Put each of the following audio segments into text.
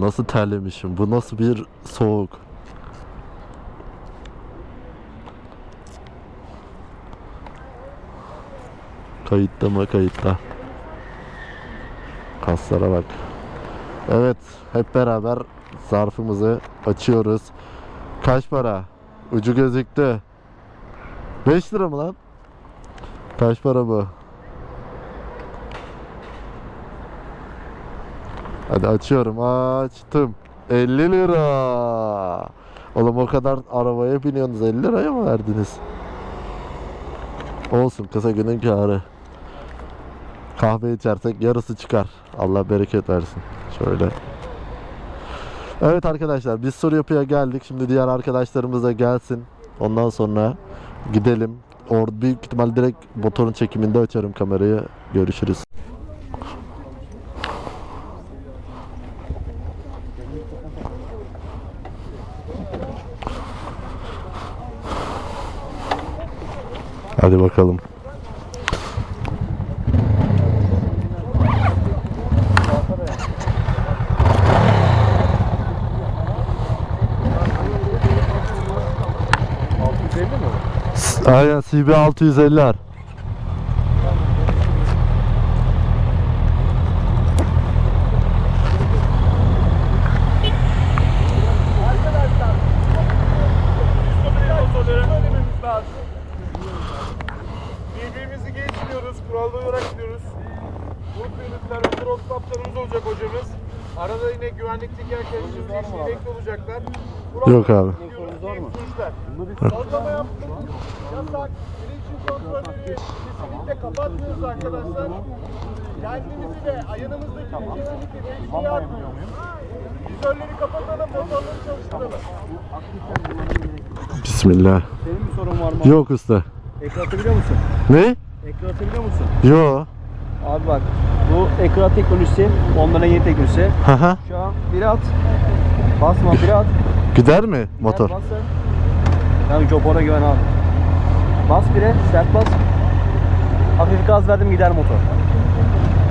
Nasıl terlemişim? Bu nasıl bir soğuk? Kayıtta mı kayıtta? Kaslara bak. Evet, hep beraber zarfımızı açıyoruz. Kaç para? Ucu gözüktü. 5 lira mı lan? Kaç para bu? Hadi açıyorum. Açtım. 50 lira. Oğlum o kadar arabaya biniyorsunuz 50 liraya mı verdiniz? Olsun kısa günün kârı. Kahve içersek yarısı çıkar. Allah bereket versin. Şöyle. Evet arkadaşlar biz soru yapıya geldik. Şimdi diğer arkadaşlarımız da gelsin. Ondan sonra gidelim. Orada büyük ihtimal direkt motorun çekiminde açarım kamerayı. Görüşürüz. Hadi bakalım. Aynen CB 650'ler. Birbirimizi Yöneticiler, road stoplarımız olacak hocamız. Arada yine güvenlikteki arkadaşlarımız bekli olacaklar. Yok abi. Sallama yaptık. Yasak. Bilinçli kontrolleri kesinlikle kapatmıyoruz arkadaşlar. Kendimizi ve ayağımızdaki kesinlikle tehlikeye atmıyoruz. Vizörleri kapatalım, motorları çalıştıralım. Bismillah. Senin bir sorun var mı? Yok usta. Ekran atabiliyor musun? Ne? Ekran atabiliyor musun? Yo. Abi bak bu ekran teknolojisi onların yeni teknolojisi. Haha. Şu an bir at. Basma bir at. Gider mi motor? Bas sen. Tamam Jopon'a güven abi. Bas bire sert bas. Hafif gaz verdim gider motor.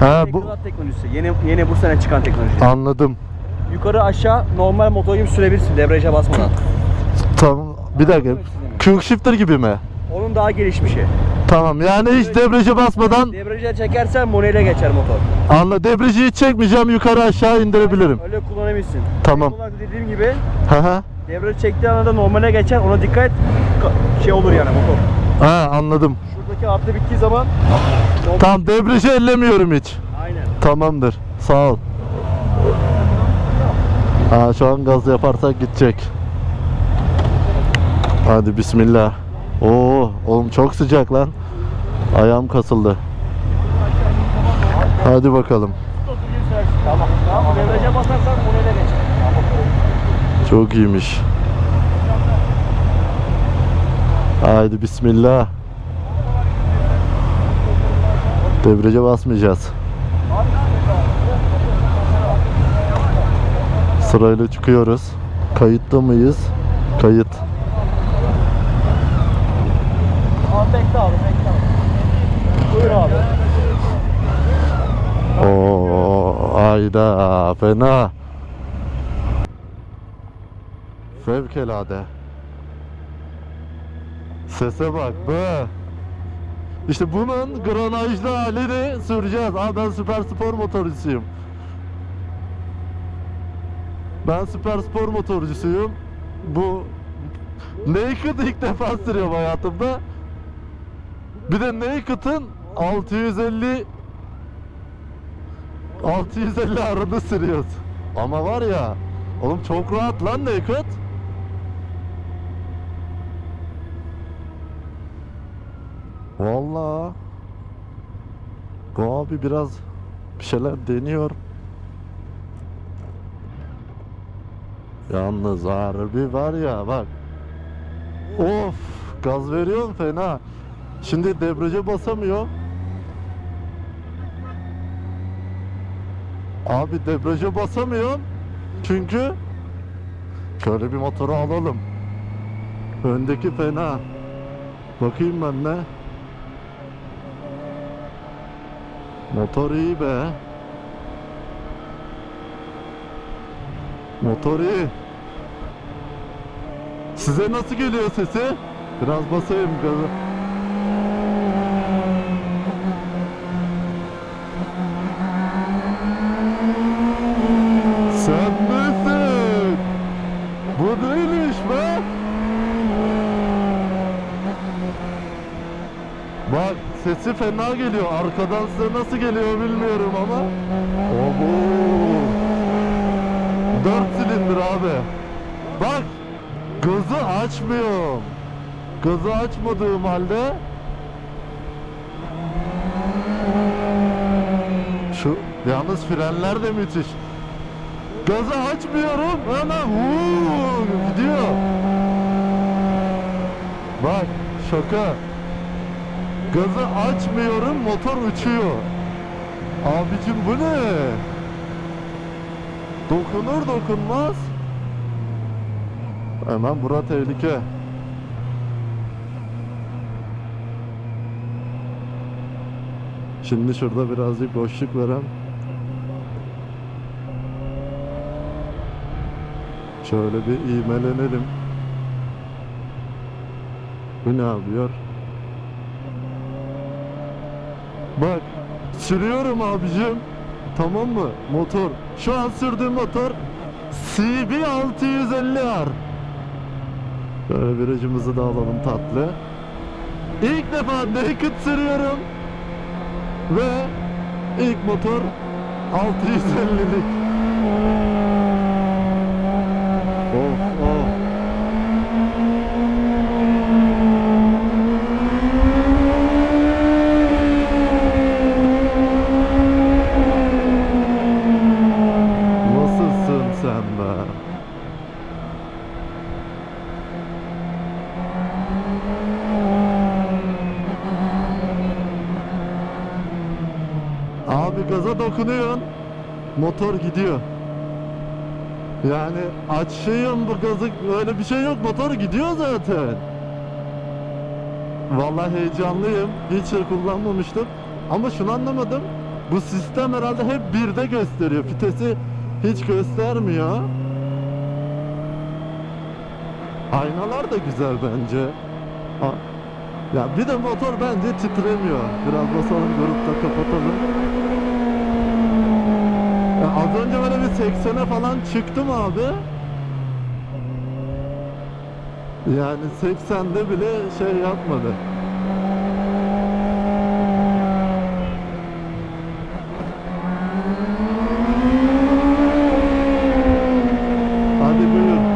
Ha bu Ekran teknolojisi. Yeni yeni bu sene çıkan teknoloji. anladım. Yukarı aşağı normal motor gibi sürebilirsin debriyaja basmadan. Tamam. Bir dakika. Quick shifter gibi mi? Onun daha gelişmişi. Tamam. Yani hiç debriyaja basmadan Debriyaja çekersen moneyle geçer motor. anla debriyajı hiç çekmeyeceğim yukarı aşağı indirebilirim. Öyle kullanabilirsin. Tamam. Olarak dediğim gibi Haha. Devreci çektiği anda normale geçer. Ona dikkat et. Ka- Şey olur yani motor. Ha anladım. Şuradaki artı bittiği zaman normal- Tamam debriyajı ellemiyorum hiç. Aynen. Tamamdır. Sağ ol. Ha şu an gaz yaparsak gidecek. Hadi bismillah. Oo, oğlum çok sıcak lan. Ayağım kasıldı. Hadi bakalım. Çok iyiymiş. Haydi bismillah. Debriyaja basmayacağız. Sırayla çıkıyoruz. Kayıtta mıyız? Kayıt. Abi bekle abi bekle abi. Buyur abi. Oo, ayda fena. Fevkalade. Sese bak be. İşte bunun granajlı halini süreceğiz. Aa ben süper spor motorcusuyum. Ben süper spor motorcusuyum. Bu Naked ilk defa sürüyorum hayatımda. Bir de Naked'ın 650 650 arada sürüyoruz. Ama var ya, oğlum çok rahat lan Naked. Vallahi. Bu abi biraz bir şeyler deniyor. Yalnız harbi var ya bak. Of gaz veriyorum fena. Şimdi debriyaja basamıyor. Abi debriyaja basamıyorum. Çünkü şöyle bir motoru alalım. Öndeki fena. Bakayım ben ne? Motor iyi be. Motor iyi. Size nasıl geliyor sesi? Biraz basayım gazı. Sen misin? Bu neymiş be? Bak sesi fena geliyor. Arkadan size nasıl geliyor bilmiyorum ama. Obo. Dört silindir abi. Bak gazı açmıyorum. Gazı açmadığım halde şu yalnız frenler de müthiş. Gazı açmıyorum hemen vuu gidiyor. Bak şaka. Gazı açmıyorum motor uçuyor. Abicim bu ne? Dokunur dokunmaz. Hemen bura tehlike. Şimdi şurada birazcık boşluk veren. Şöyle bir iğmelenelim. Bu ne yapıyor? Bak sürüyorum abicim. Tamam mı? Motor. Şu an sürdüğüm motor CB 650R. Böyle virajımızı da alalım tatlı. İlk defa naked sürüyorum. Ve ilk motor 650'lik. Of of. Nasılsın sen be? Abi gaza dokunuyorsun. Motor gidiyor. Yani açayım bu gazı öyle bir şey yok motor gidiyor zaten. Vallahi heyecanlıyım. Hiç şey kullanmamıştım. Ama şunu anlamadım. Bu sistem herhalde hep birde gösteriyor. Vitesi hiç göstermiyor. Aynalar da güzel bence. A- Ya bir de motor bence titremiyor. Biraz basalım grupta kapatalım. Ya az önce böyle bir 80'e falan çıktım abi. Yani 80'de bile şey yapmadı. Hadi buyur.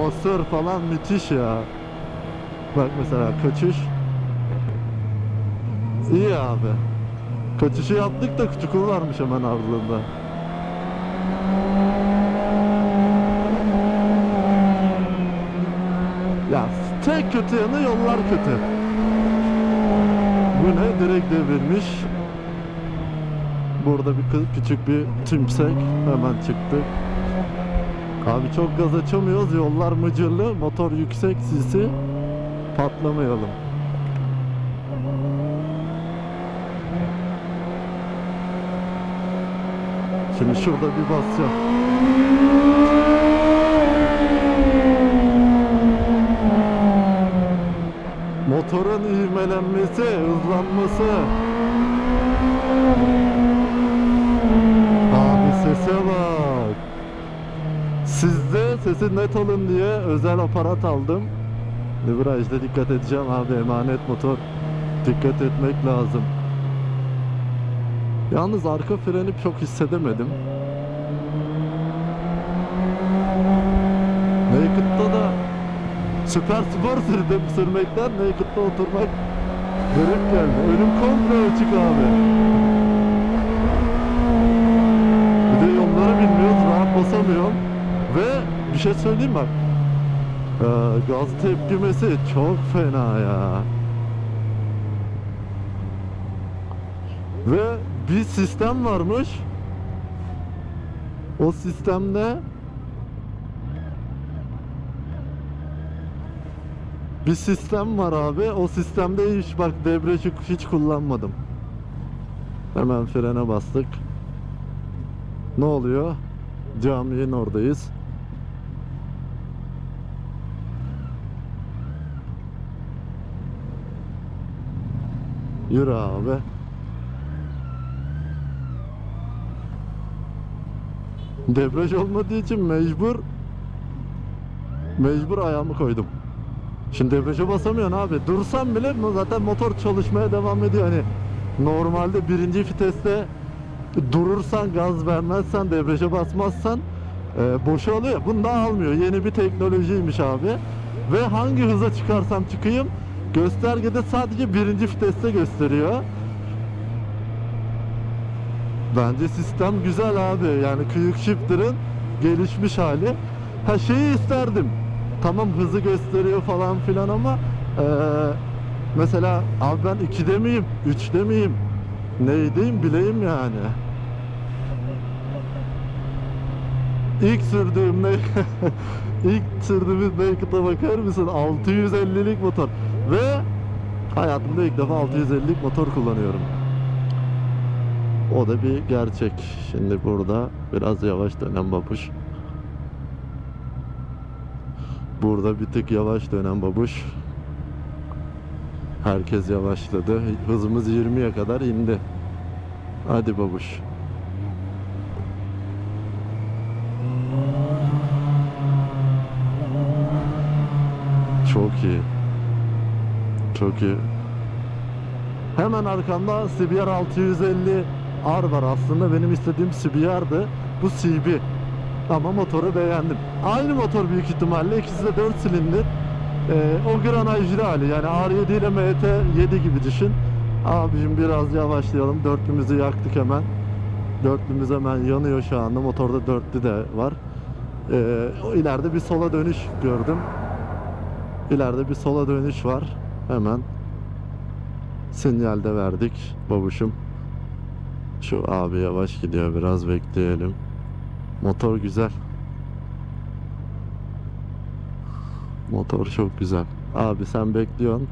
Amasör falan müthiş ya. Bak mesela kaçış. İyi abi. Kaçışı yaptık da çukur varmış hemen ardında. Ya tek kötü yanı yollar kötü. Bu ne? Direkt devirmiş. Burada bir küçük bir tümsek hemen çıktık. Abi çok gaz açamıyoruz. Yollar mıcırlı. Motor yüksek sisi. Patlamayalım. Şimdi şurada bir basacağım. Motorun ivmelenmesi, hızlanması. Abi sese bak. Sizde sesi net alın diye özel aparat aldım. Virajda dikkat edeceğim abi emanet motor. Dikkat etmek lazım. Yalnız arka freni çok hissedemedim. Naked'da da süper spor sürdüm sürmekten Naked'da oturmak garip geldi. Önüm komple açık abi. Bir de yolları bilmiyoruz rahat basamıyorum. Ve bir şey söyleyeyim bak. Ee, gaz tepkimesi çok fena ya. Ve bir sistem varmış. O sistemde bir sistem var abi. O sistemde hiç bak debriyajı hiç kullanmadım. Hemen frene bastık. Ne oluyor? Caminin oradayız. Yürü abi. Debriyaj olmadığı için mecbur mecbur ayağımı koydum. Şimdi debriyaja basamıyorsun abi. Dursan bile zaten motor çalışmaya devam ediyor. Hani normalde birinci viteste durursan gaz vermezsen debriyaja basmazsan e, boşalıyor. Bunu da almıyor. Yeni bir teknolojiymiş abi. Ve hangi hıza çıkarsam çıkayım göstergede sadece birinci viteste gösteriyor. Bence sistem güzel abi. Yani Quick Shifter'ın gelişmiş hali. Ha şeyi isterdim. Tamam hızı gösteriyor falan filan ama eee, mesela abi ben 2'de miyim? 3'de miyim? Neydeyim bileyim yani. İlk sürdüğüm ne ilk sürdüğümüz Naked'a bakar mısın? 650'lik motor ve hayatımda ilk defa 650'lik motor kullanıyorum. O da bir gerçek. Şimdi burada biraz yavaş dönen babuş. Burada bir tık yavaş dönen babuş. Herkes yavaşladı. Hızımız 20'ye kadar indi. Hadi babuş. Çok iyi. Çok iyi. Hemen arkamda CBR 650 R var. Aslında benim istediğim CBR'dı. Bu CB. Ama motoru beğendim. Aynı motor büyük ihtimalle. İkisi de 4 silindir. Ee, o granajlı hali. Yani R7 ile MT7 gibi düşün. Abicim biraz yavaşlayalım. Dörtlümüzü yaktık hemen. Dörtlümüz hemen yanıyor şu anda. Motorda dörtlü de var. Ee, ileride bir sola dönüş gördüm. İleride bir sola dönüş var. Hemen sinyalde verdik babuşum. Şu abi yavaş gidiyor biraz bekleyelim. Motor güzel. Motor çok güzel. Abi sen bekliyorsun.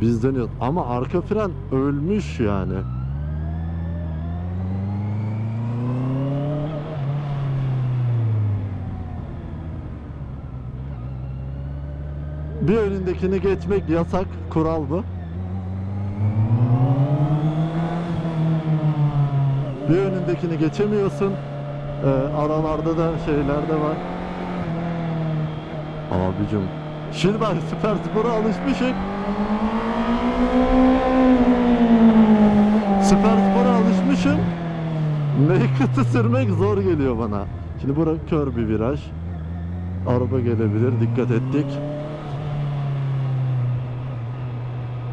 Biz dönüyoruz. Ama arka fren ölmüş yani. Bir önündekini geçmek yasak. Kural bu. Bir önündekini geçemiyorsun. Ee, aralarda da şeyler de var. Abicim. Şimdi ben süper spora alışmışım. Süper spora alışmışım. Naked'ı sürmek zor geliyor bana. Şimdi bura kör bir viraj. Araba gelebilir. Dikkat ettik.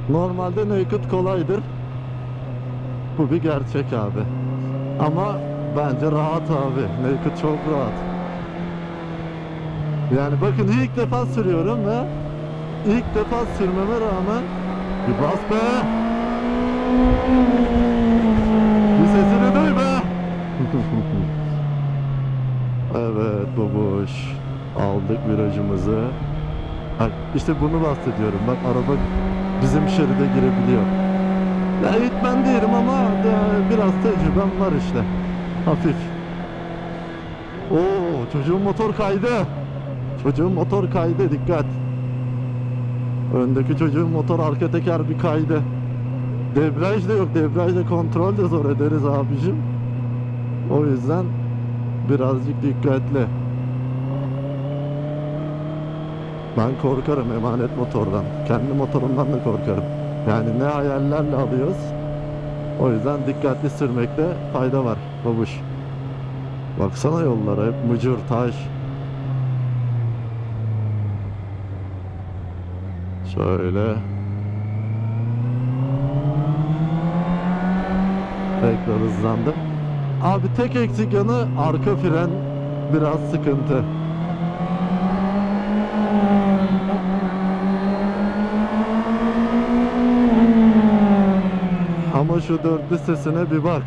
Normalde naked kolaydır. Bu bir gerçek abi. Ama bence rahat abi. Naked çok rahat. Yani bakın ilk defa sürüyorum ve ilk defa sürmeme rağmen bir bas be. Bir sesini duy be. evet babuş. Aldık virajımızı. Bak işte bunu bahsediyorum. Bak araba bizim şeride girebiliyor. Ya eğitmen değilim ama biraz tecrübem var işte. Hafif. Oo çocuğun motor kaydı. Çocuğun motor kaydı dikkat. Öndeki çocuğun motor arka teker bir kaydı. Debriyaj da yok. Debriyajda kontrol de zor ederiz abicim. O yüzden birazcık dikkatli. Ben korkarım emanet motordan. Kendi motorumdan da korkarım. Yani ne hayallerle alıyoruz. O yüzden dikkatli sürmekte fayda var babuş. Baksana yollara hep mıcır taş. Şöyle. Tekrar hızlandım. Abi tek eksik yanı arka fren biraz sıkıntı. Ama şu dörtlü sesine bir bak.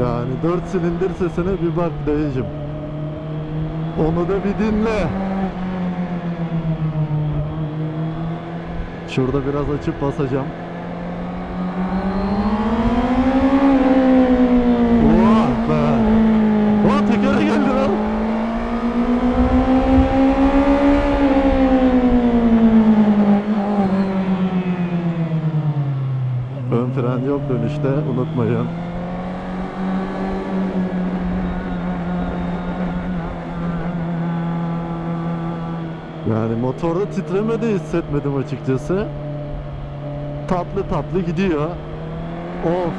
Yani 4 silindir sesine bir bak dayıcım. Onu da bir dinle. Şurada biraz açıp basacağım. Vah be. Vah tekere geldi lan. Ön fren yok dönüşte unutmayın. Yani motorda titreme de hissetmedim açıkçası. Tatlı tatlı gidiyor. Of.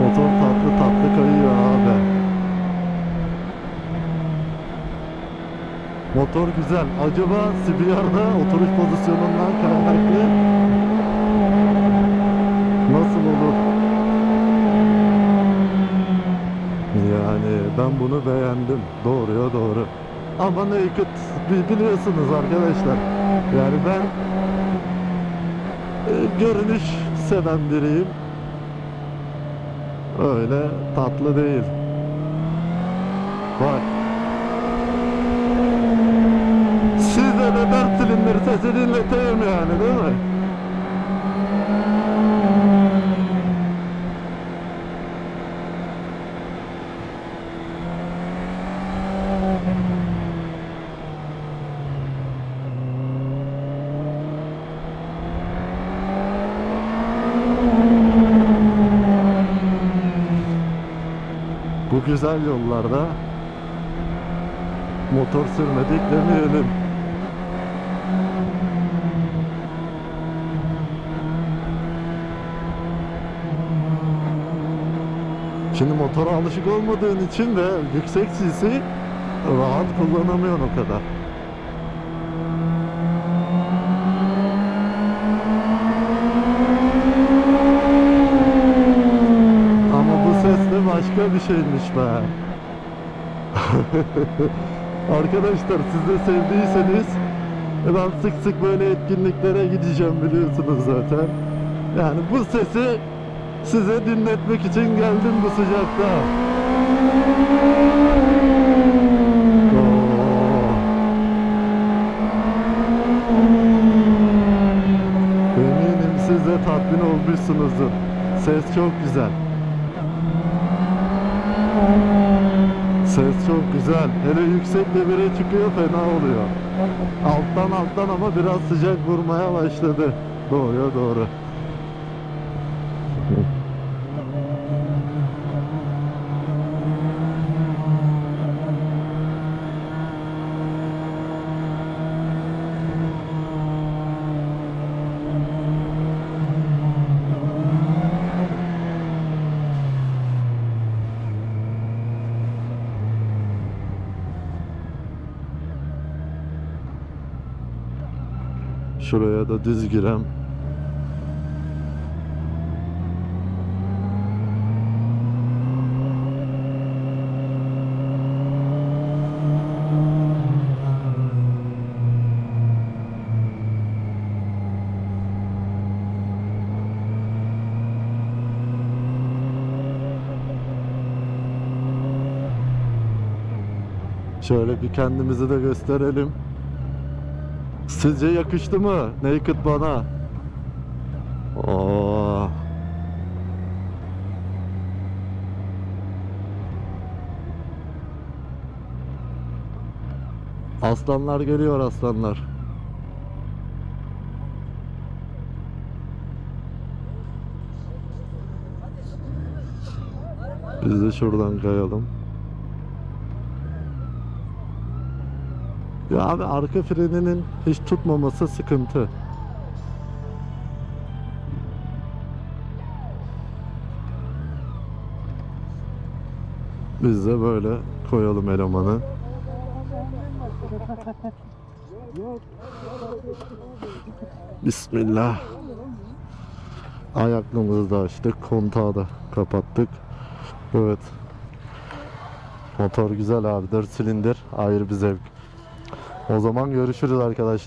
Motor tatlı tatlı kayıyor abi. Motor güzel. Acaba CBR'da oturuş pozisyonundan kaynaklı nasıl olur? Yani ben bunu beğendim. Doğruya doğru. Ama Naked bi- biliyorsunuz arkadaşlar. Yani ben e, görünüş seven biriyim. Öyle tatlı değil. Bak. Size de dört silindir sesi dinleteyim yani değil mi? Güzel yollarda motor sürmedik demeyelim. Şimdi motora alışık olmadığın için de yüksek cc rahat kullanamıyorsun o kadar. Ama bu ses de başka şeymiş be. Arkadaşlar siz de sevdiyseniz e, ben sık sık böyle etkinliklere gideceğim biliyorsunuz zaten. Yani bu sesi size dinletmek için geldim bu sıcakta. Eminim siz de tatmin olmuşsunuzdur. Ses çok güzel. Ses çok güzel. Hele yüksek devire çıkıyor fena oluyor. Alttan alttan ama biraz sıcak vurmaya başladı. Doğruya doğru. Şuraya da düz girem. Şöyle bir kendimizi de gösterelim. Sizce yakıştı mı? Naked bana. Oo. Aslanlar geliyor aslanlar. Biz de şuradan kayalım. Ya abi arka freninin hiç tutmaması sıkıntı. Biz de böyle koyalım elemanı. Bismillah. Ayaklığımızı da açtık. Kontağı da kapattık. Evet. Motor güzel abi. 4 silindir. Ayrı bir zevk. O zaman görüşürüz arkadaşlar.